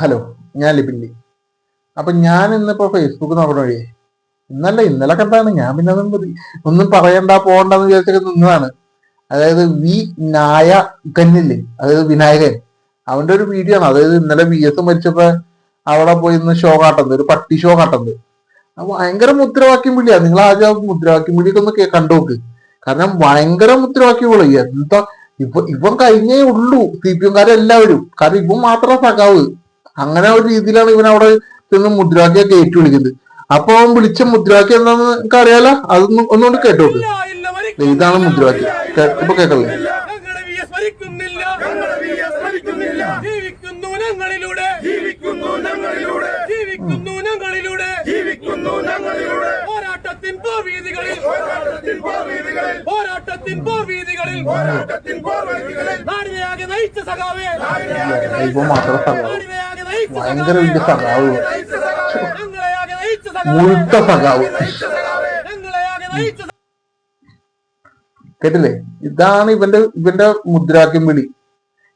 Hello ഞാൻ ലിപിൻലി. അപ്പൊ ഞാൻ ഇന്നിപ്പോ ഫേസ്ബുക്ക് നോക്കണ വഴിയേ ഇന്നല്ല ഇന്നലെ കണ്ടാണ് ഞാൻ പിന്നെ അതും ഒന്നും പറയണ്ട പോകണ്ടെന്ന് വിചാരിച്ചൊക്കെ നിന്നതാണ്. അതായത് വി നായ കന്നില്ലേ? അതായത് വിനായകൻ. അവന്റെ ഒരു വീഡിയോ ആണ്. അതായത് ഇന്നലെ വി എസ് മരിച്ചപ്പോ അവിടെ പോയി ഇന്ന് ഷോ കാട്ടുന്നത് ഒരു പട്ടി ഷോ കാട്ടുന്നത് ഭയങ്കര മുദ്രാവാക്യം വിളിയാ നിങ്ങൾ ആദ്യം മുദ്രാവാക്യം വിളിയൊക്കെ ഒന്ന് കേ- കണ്ടു കാരണം ഭയങ്കര മുദ്രാവാക്യം വിളി എന്താ ഇപ്പൊ ഇവൻ കഴിഞ്ഞേ ഉള്ളൂ. സി പി എംകാരെല്ലാവരും. കാരണം ഇവൻ മാത്രം സഖാവ്. അങ്ങനെ ഒരു രീതിയിലാണ് ഇവൻ അവിടെ നിന്ന് മുദ്രാവാക്യം കയറ്റി വിളിക്കുന്നത് അപ്പൊ അവൻ വിളിച്ച മുദ്രാക്കി എന്താണെന്ന് നിങ്ങൾക്ക് അറിയാലോ? അതൊന്നും ഒന്നുകൊണ്ട് കേട്ടോക്ക് ഇതാണ് മുദ്രാക്കി ഇപ്പൊ കേട്ടല്ലേ ഇപ്പൊ മരിക്കുന്നില്ല. ജീവിക്കുന്നു ഞങ്ങളിലൂടെ. ജീവിക്കുന്നു ഞങ്ങളിലൂടെ. ജീവിക്കുന്നു ഞങ്ങളിലൂടെ. ജീവിക്കുന്നു ഞങ്ങളിലൂടെ. പോരാട്ടത്തിൻ പോർവീതികളിൽ. പോരാട്ടത്തിൻ പോർവീതികളിൽ. പോരാട്ടത്തിൻ പോർവീതികളിൽ. പോരാട്ടത്തിൻ പോർവീതികളിൽ. നാടിനെയാകെ നയിച്ച സഖാവേ. ഇവൻ മാത്രം സഖാവ്. നാടിനെയാകെ നയിച്ച ഭയങ്കര വലിയ സഖാവ്. മുഴുത്ത സഖാവ്. കേട്ടില്ലേ? ഇതാണ് ഇവന്റെ ഇവന്റെ മുദ്രാക്യം വിളി.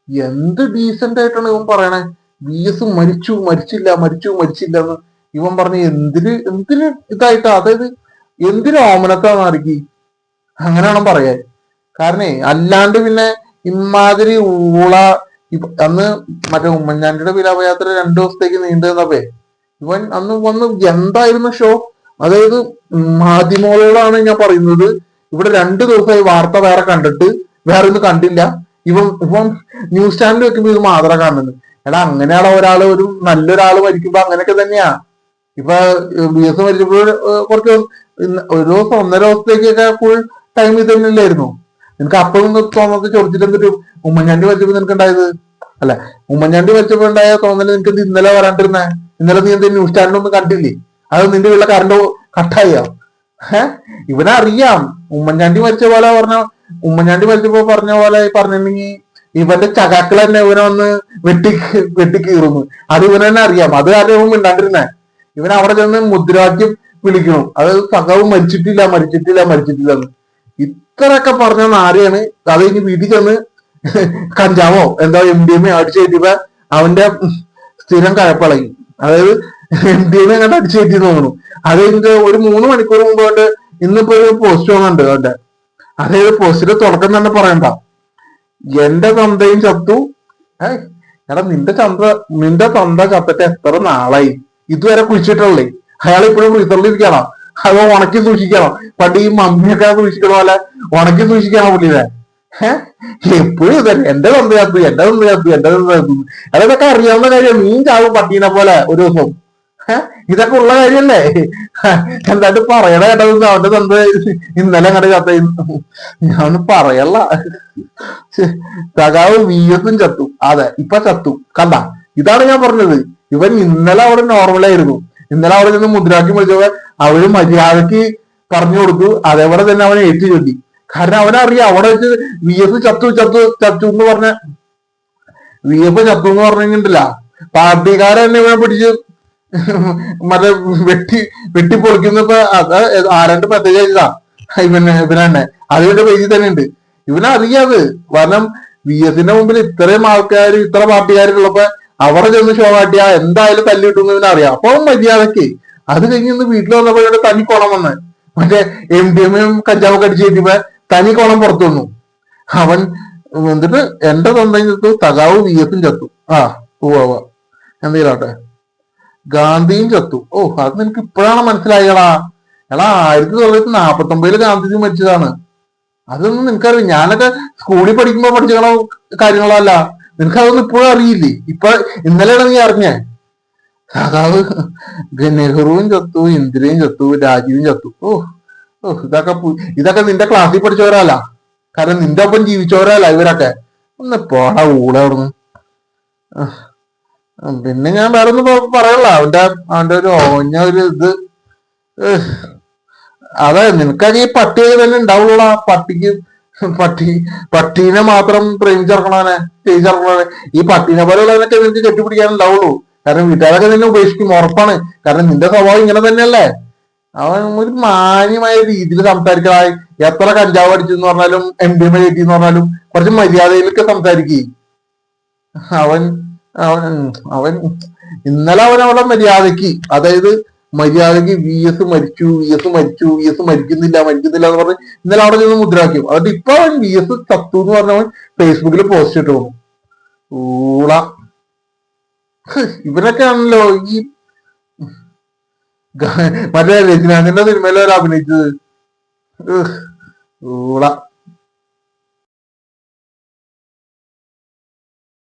എന്ത് ഡീസന്റ് ആയിട്ടാണ് ഇവൻ പറയണേ? വി എസ് മരിച്ചു മരിച്ചില്ല മരിച്ചു മരിച്ചില്ല എന്ന് ഇവൻ പറഞ്ഞു എന്തിന് എന്തിന് ഇതായിട്ട്? അതായത് എന്തിന് ഓമനത്താണ് അറിക്കി അങ്ങനെയാണോ പറയാൻ കാരണേ അല്ലാണ്ട് പിന്നെ ഇമാതിരി ഊള അന്ന് മറ്റേ ഉമ്മൻചാണ്ടിയുടെ വിലാപയാത്ര രണ്ടു ദിവസത്തേക്ക് നീണ്ടു നിന്നപ്പേ ഇവൻ അന്ന് വന്ന് എന്തായിരുന്നു ഷോ അതായത് മാധ്യമങ്ങളോടാണ് ഞാൻ പറയുന്നത് ഇവിടെ രണ്ടു ദിവസമായി വാർത്ത വേറെ കണ്ടിട്ട് വേറെ ഒന്നും കണ്ടില്ല. ഇവൻ ഇവൻ ന്യൂസ് ചാനൽ വെക്കുമ്പോ ഇത് മാത്രം കാണുന്നത്. എടാ അങ്ങനെയാണ് ഒരാൾ ഒരു നല്ലൊരാൾ മരിക്കുമ്പോ അങ്ങനെയൊക്കെ തന്നെയാ. ഇപ്പൊ ബി എസ് മരിച്ചപ്പോൾ കുറച്ച് ഒരു ദിവസം ഒന്നര ദിവസത്തേക്കൊക്കെ ഫുൾ ടൈം ഇത് തന്നെയല്ലായിരുന്നു നിനക്ക് അപ്പോഴും തോന്നുന്നത് ചോദിച്ചിട്ട് എന്തൊരു ഉമ്മൻചാണ്ടി വലിച്ചപ്പോ നിനക്ക് ഉണ്ടായത് അല്ല ഉമ്മൻചാണ്ടി വലിച്ചപ്പോ ഉണ്ടായ തോന്നൽ നിനക്ക് ഇന്നലെ വരാണ്ടിരുന്നേ ഇന്നലെ നീ എന്ത് ന്യൂസ് ചാനലൊന്നും കണ്ടില്ലേ? അത് നിന്റെ വീട്ടിലെ കറണ്ട് കട്ടായോ? ഏഹ് ഇവനറിയാം. ഉമ്മൻചാണ്ടി മരിച്ച പോലെ പറഞ്ഞ ഉമ്മൻചാണ്ടി മരിച്ചപ്പോ പറഞ്ഞ പോലെ പറഞ്ഞിട്ടുണ്ടെങ്കിൽ ഇവന്റെ ചകാക്കൾ തന്നെ ഇവനെ വന്ന് വെട്ടി വെട്ടിക്കീറുന്നു അത് ഇവനെ തന്നെ അറിയാം. അത് കാരണം ഉണ്ടാണ്ടിരുന്നേ? ഇവൻ അവിടെ ചെന്ന് മുദ്രാവാക്യം വിളിക്കണം അത് സഖാവ് മരിച്ചിട്ടില്ല മരിച്ചിട്ടില്ല മരിച്ചിട്ടില്ല എന്ന്. ഇത്രയൊക്കെ പറഞ്ഞ ആരെയാണ്? അത് കഴിഞ്ഞ് വീട്ടിൽ ചെന്ന് കഞ്ചാവോ? എന്താ എം ഡി എം എ അവന്റെ സ്ഥിരം കഴപ്പളകി അതായത് എം ഡി എം എ കണ്ട് തോന്നുന്നു. അത് കഴിഞ്ഞിട്ട് ഒരു മൂന്ന് മണിക്കൂർ മുമ്പ് കൊണ്ട് ഇന്നിപ്പോ ഒരു പോസ്റ്റ് വന്നിട്ടുണ്ട് അവന്റെ. അതായത് പോസ്റ്റിന്റെ തുടക്കം തന്നെ പറയണ്ട. എന്റെ തന്തയും ചത്തു. ഏഹ് എടാ നിന്റെ ചന്ത നിന്റെ തന്ത ചത്തിട്ട് എത്ര നാളായി? ഇതുവരെ കുഴിച്ചിട്ടുള്ളേ അയാൾ ഇപ്പോഴും ഫ്രീസറിലിരിക്കണം അത് ഉണക്കി സൂക്ഷിക്കണം? പണ്ട് ഈ മമ്മിയൊക്കെ സൂക്ഷിക്കണ പോലെ ഉണക്കി സൂക്ഷിക്കണം പുള്ളിനെ? എപ്പോഴും ഇതന്നെ എന്റെ തന്ത് ചത്തു എന്റെ തന്ത് ചത്തു എന്റെ തന്ത് ചത്തു അതൊക്കെ അറിയാവുന്ന കാര്യം മീൻ ചാവും പട്ടീനെ പോലെ ഒരു ദിവസം. ഇതൊക്കെ ഉള്ള കാര്യല്ലേ? എന്തായിട്ട് പറയണ കേട്ടത് അവന്റെ തന്ത് ഇന്നലെ അങ്ങോട്ട് ചത്ത. ഞാൻ പറയല്ല. സഖാവ് വി എസും ചത്തു. അതെ ഇപ്പൊ ചത്തു. കണ്ട ഇതാണ് ഞാൻ പറഞ്ഞത്. ഇവൻ ഇന്നലെ അവിടെ നോർമലായിരുന്നു ഇന്നലെ അവിടെ നിന്ന് മുദ്രാക്കി വിളിച്ചപ്പോ അവർ മര്യാദയ്ക്ക് പറഞ്ഞു കൊടുത്തു. അതേപോലെ തന്നെ അവനെ ഏറ്റു ചൊല്ലി. കാരണം അവനറിയാം അവിടെ വെച്ച് വി എഫ് ചത്തു ചത്തു ചത്തു എന്ന് പറഞ്ഞ വി എഫ് ചത്തു എന്ന് പറഞ്ഞിട്ടില്ല പാർട്ടിക്കാരെ തന്നെ ഇവനെ പിടിച്ച് മറ്റേ വെട്ടി വെട്ടി പൊളിക്കുന്നപ്പോ അത് ആരാണ്ട് മെസ്സേജ് അയച്ചതാ. ഇവന് ഇവനെ അതിന്റെ പേജിൽ തന്നെ ഉണ്ട്. ഇവനറിയാത് കാരണം വി എസിന്റെ മുമ്പിൽ ഇത്രയും ആൾക്കാർ ഇത്ര പാർട്ടിക്കാരുള്ളപ്പോ അവിടെ ചെന്ന് ഷോ കാട്ടിയാ എന്തായാലും തല്ലി അറിയാം. അപ്പൊ മര്യാദയ്ക്ക്. അത് കഴിഞ്ഞ് ഇന്ന് വീട്ടിൽ വന്നപ്പോഴോട് തനി കോണം വന്ന്. മറ്റേ എം ഡി എമ്മും കഞ്ചാവൊക്കെ അടിച്ച് കയറ്റിയപ്പോ തനി കോണം പുറത്തു വന്നു. അവൻ എന്നിട്ട് എന്റെ തന്തയും ചത്തു തകാവ് വി എസും ചത്തു. ആ പോവാ എന്തെങ്കിലാട്ടെ ഗാന്ധിയും ചത്തു. ഓ അത് നിനക്ക് ഇപ്പോഴാണ് മനസ്സിലായടാ. എടാ ആയിരത്തി തൊള്ളായിരത്തി നാപ്പത്തി ഒമ്പതിൽ ഗാന്ധിജി മരിച്ചതാണ്. അതൊന്നും നിനക്കറിയാം ഞാനൊക്കെ സ്കൂളിൽ പഠിക്കുമ്പോ പഠിച്ച കാര്യങ്ങളല്ല. നിനക്ക് അതൊന്നും ഇപ്പോഴും അറിയില്ലേ? ഇപ്പൊ ഇന്നലെയാണ് നീ അറിഞ്ഞേ? അതാവ് നെഹ്റുവും ചത്തു ഇന്ദിരയും ചത്തു രാജീവും ചത്തു. ഓ ഓ ഇതൊക്കെ ഇതൊക്കെ നിന്റെ ക്ലാസ്സിൽ പഠിച്ചവരല്ല കാരണം നിന്റെ ഒപ്പം ജീവിച്ചവരല്ല ഇവരൊക്കെ. ഒന്ന് പോടാ ഊടെ അവിടുന്ന്. ആ. ആ, പിന്നെ ഞാൻ വേറെ ഒന്നും പറയല്ല അവന്റെ അവന്റെ ഒരു ഓഞ്ഞ ഒരു ഇത്. അതെ നിനക്കാണെങ്കിൽ ഈ പട്ടിയെ തന്നെ ഉണ്ടാവുള്ള പട്ടിക്ക് പട്ടി പട്ടീനെ മാത്രം പ്രേമിച്ചിറക്കണവനെ. ചെയ്തിറക്കണവനെ ഈ പട്ടീനെ പോലെയുള്ളവരൊക്കെ നിനക്ക് കെട്ടിപ്പിടിക്കാനുണ്ടാവുള്ളൂ. കാരണം വീട്ടുകാരൊക്കെ നിന്നെ ഉപേക്ഷിക്കും ഉറപ്പാണ്. കാരണം നിന്റെ സ്വഭാവം ഇങ്ങനെ തന്നെയല്ലേ? അവൻ ഒരു മാന്യമായ രീതിയിൽ സംസാരിക്കണായി എത്ര കഞ്ചാവ് അടിച്ചു എന്ന് പറഞ്ഞാലും എം ഡി എം കയറ്റി എന്ന് പറഞ്ഞാലും കുറച്ച് മര്യാദയിലൊക്കെ സംസാരിക്കേ. അവൻ അവൻ അവൻ ഇന്നലെ അവൻ അവിടെ മര്യാദയ്ക്ക് അതായത് മര്യാദയ്ക്ക് വി എസ് മരിച്ചു വി എസ് മരിച്ചു വി എസ് മരിക്കുന്നില്ല മരിക്കുന്നില്ല എന്ന് പറഞ്ഞ് ഇന്നലെ അവിടെ നിന്ന് മുദ്രാക്കും അതുകൊണ്ട് ഇപ്പൊ അവൻ വി എസ് ചത്തു എന്ന് പറഞ്ഞവൻ ഫേസ്ബുക്കിൽ പോസ്റ്റ് ഇട്ടു. ഊള. ഇവരൊക്കെ ആണല്ലോ ഈ മറ്റേ രജനാഥിന്റെ സിനിമയിലവർ അഭിനയിച്ചത്. ഊള.